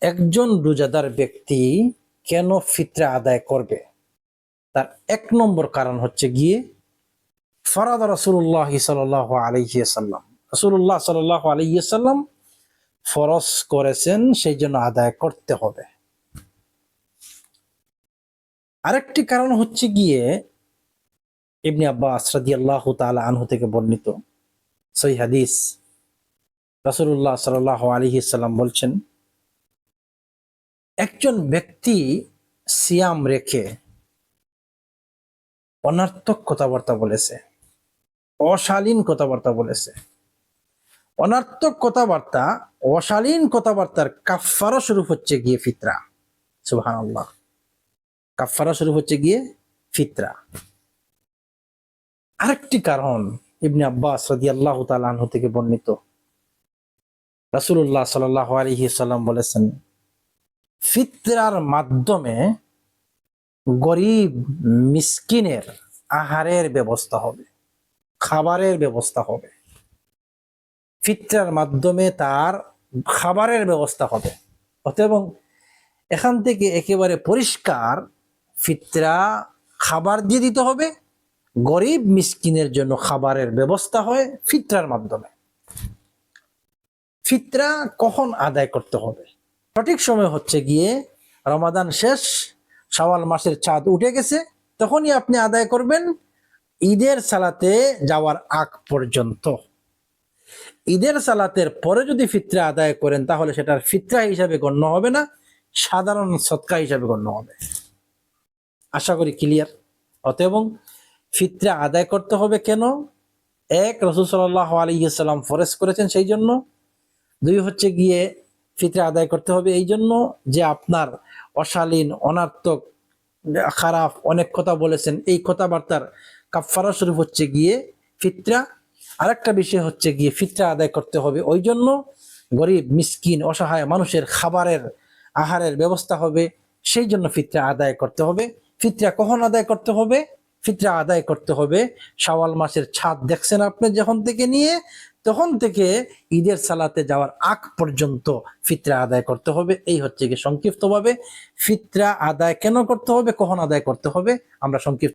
একজন রোজাদার ব্যক্তি কেন ফিতরা আদায় করবে? তার এক নম্বর কারণ হচ্ছে গিয়ে ফরাদ রসুল্লাহ সাল আলহিসাল্লাম রসুল্লাহ সাল আলহিসাল্লাম ফরজ করেছেন সেই জন্য আদায় করতে হবে। আরেকটি কারণ হচ্ছে গিয়ে ইবনে আব্বাস আল্লাহ তাআলা আনহু থেকে বর্ণিত সহি হাদিস। রাসূলুল্লাহ সাল্লাল্লাহু আলাইহি সাল্লাম বলছেন একজন ব্যক্তি সিয়াম রেখে অনার্থক কথাবার্তা বলেছে, অশালীন কথাবার্তা বলেছে। অনার্থক কথাবার্তা, অশালীন কথাবার্তার কাফারা স্বরূপ হচ্ছে গিয়ে ফিতরা, সুবহানাল্লাহ। কাফারা স্বরূপ হচ্ছে গিয়ে ফিতরা। আরেকটি কারণ ইবনে আব্বাস রাদিয়াল্লাহু তাআলা আনহু থেকে বর্ণিত। রাসুল্লাহ সাল্লাল্লাহু আলাইহি সাল্লাম বলেছেন ফিতরার মাধ্যমে গরিব মিসকিনের আহারের ব্যবস্থা হবে, খাবারের ব্যবস্থা হবে। ফিতরার মাধ্যমে তার খাবারের ব্যবস্থা হবে। অতএব এখান থেকে একেবারে পরিষ্কার ফিতরা খাবার দিয়ে দিতে হবে, গরিব মিসকিনের জন্য খাবারের ব্যবস্থা হয় ফিতরার মাধ্যমে। ফিতরা কখন আদায় করতে হবে? সঠিক সময় হচ্ছে গিয়ে রমাদান শেষ সওয়াল মাসের চাঁদ উঠে গেছে, তখনই আপনি আদায় করবেন ঈদের সালাতে যাওয়ার আগ পর্যন্ত। ঈদের সালাতের পরে যদি ফিতরা আদায় করেন, তাহলে সেটার ফিতরা হিসাবে গণ্য হবে না, সাধারণ সৎকা হিসাবে গণ্য হবে। আশা করি ক্লিয়ার অতএব ফিতরা আদায় করতে হবে কেন? এক, রসুল সাল্লাহ আলিয়াল্লাম ফরেজ করেছেন সেই জন্য। দুই, হচ্ছে গিয়ে ফিতরা আদায় করতে হবে। এই জন্য যে আপনার অশালীন, অনার্থক, খারাপ অনেক কথা বলেছেন, এই কথাবার্তার কাফারা স্বরূপ হচ্ছে গিয়ে ফিতরা। আরেকটা বিষয় হচ্ছে গিয়ে ফিতরা আদায় করতে হবে। ওই জন্য গরিব, মিসকিন, অসহায় মানুষের খাবারের আহারের ব্যবস্থা হবে। সেই জন্য ফিতরা আদায় করতে হবে। ফিতরা কখন আদায় করতে হবে? ফিতরা আদায় করতে হবে। শাওয়াল মাসের ছাদ দেখছেন আপনি যখন থেকে নিয়ে? তখন থেকে ঈদের সালাতে যাওয়ার আগ পর্যন্ত ফিতরা আদায় করতে হবে। এই হচ্ছে কি সংক্ষিপ্তভাবে। ফিতরা আদায় কেন করতে হবে? কখন আদায় করতে হবে? আমরা সংক্ষিপ্ত